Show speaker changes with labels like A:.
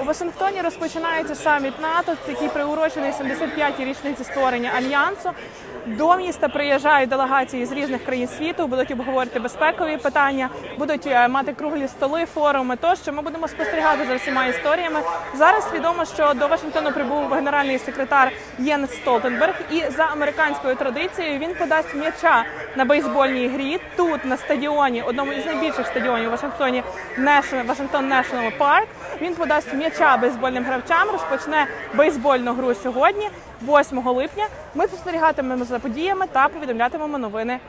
A: У Вашингтоні розпочинається саміт НАТО, який приурочений 75-й річниці створення альянсу. До міста приїжджають делегації з різних країн світу, будуть обговорити безпекові питання, будуть е, мати круглі столи, форуми. Тощо ми будемо спостерігати за всіма історіями. Зараз відомо, що до Вашингтону прибув генеральний секретар Єн Столтенберг, і за американською традицією він подасть м'яча на бейсбольній грі тут на стадіоні, одному із найбільших стадіонів у Вашингтоні Вашингтон National Park. Він подасть м'яча бейсбольним гравцям, розпочне бейсбольну гру сьогодні, 8 липня. Ми спостерігатимемо за подіями та повідомлятимемо новини